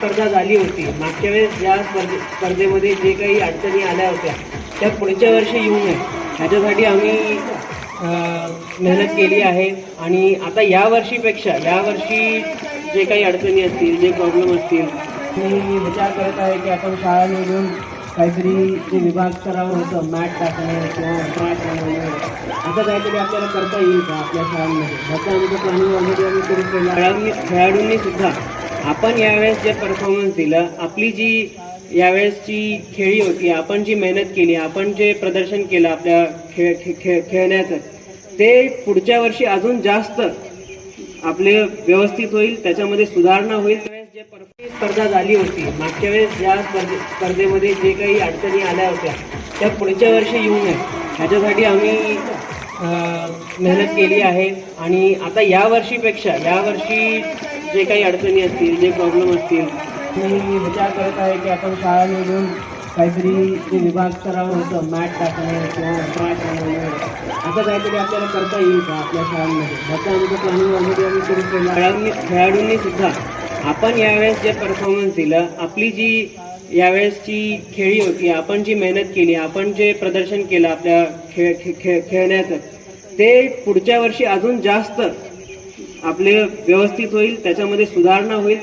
स्पर्धा झाली होती. मागच्या वेळेस या स्पर्धे स्पर्धेमध्ये जे काही अडचणी आल्या होत्या त्या पुढच्या वर्षी येऊ नये. ह्याच्यासाठी आम्ही मेहनत केली आहे. आणि आता या वर्षीपेक्षा या वर्षी जे काही अडचणी असतील जे प्रॉब्लेम असतील मी विचार करत आहे की आपण शाळांमधून काहीतरी जे विभाग स्तरावर होतं. मॅट टाकणं किंवा ट्रॅक बनवणं असं काहीतरी आपल्याला करता येईल का आपल्या शाळांमध्ये? ह्याचा आमचं प्लॅनिंग ऑलरेडी आम्ही सुरू केलं खेळाडूंनी सुद्धा आपण यावेळेस जे परफॉर्मन्स दिलं आपली जी यावेळेसची खेळी होती आपण जी मेहनत केली आपण जे प्रदर्शन केलं आपल्या खेळ खे- खेळ खेळण्याचं ते पुढच्या वर्षी अजून जास्त आपले व्यवस्थित होईल त्याच्यामध्ये सुधारणा होईल. त्यावेळेस जे परफॉर्मन्स स्पर्धा झाली होती मागच्या वेळेस ज्या स्पर्धे स्पर्धेमध्ये जे काही अडचणी आल्या होत्या त्या पुढच्या वर्षी येऊ नये. ह्याच्यासाठी आम्ही मेहनत केली आहे. आणि आता या वर्षीपेक्षा या वर्षी जे काही अडचणी असतील जे प्रॉब्लेम असतील मी विचार करत आहे की आपण शाळांमधून काहीतरी जे विभाग स्तरावर होतं मॅट टाकणं किंवा ट्रॅक बनवणं असं काहीतरी आपल्याला करता येईल का आपल्या शाळांमध्ये? ह्याचं आमचं प्लॅनिंग ऑलरेडी आम्ही सुरू केलं. खेळाडूंनी खेळाडूंनी सुद्धा आपण यावेळेस जे परफॉर्मन्स दिलं आपली जी यावेळेसची खेळी होती आपण जी मेहनत केली आपण जे प्रदर्शन केलं आपल्या खेळ खे- खेळ खेळण्याचं ते पुढच्या वर्षी अजून जास्त आपले व्यवस्थित होईल त्याच्यामध्ये सुधारणा होईल.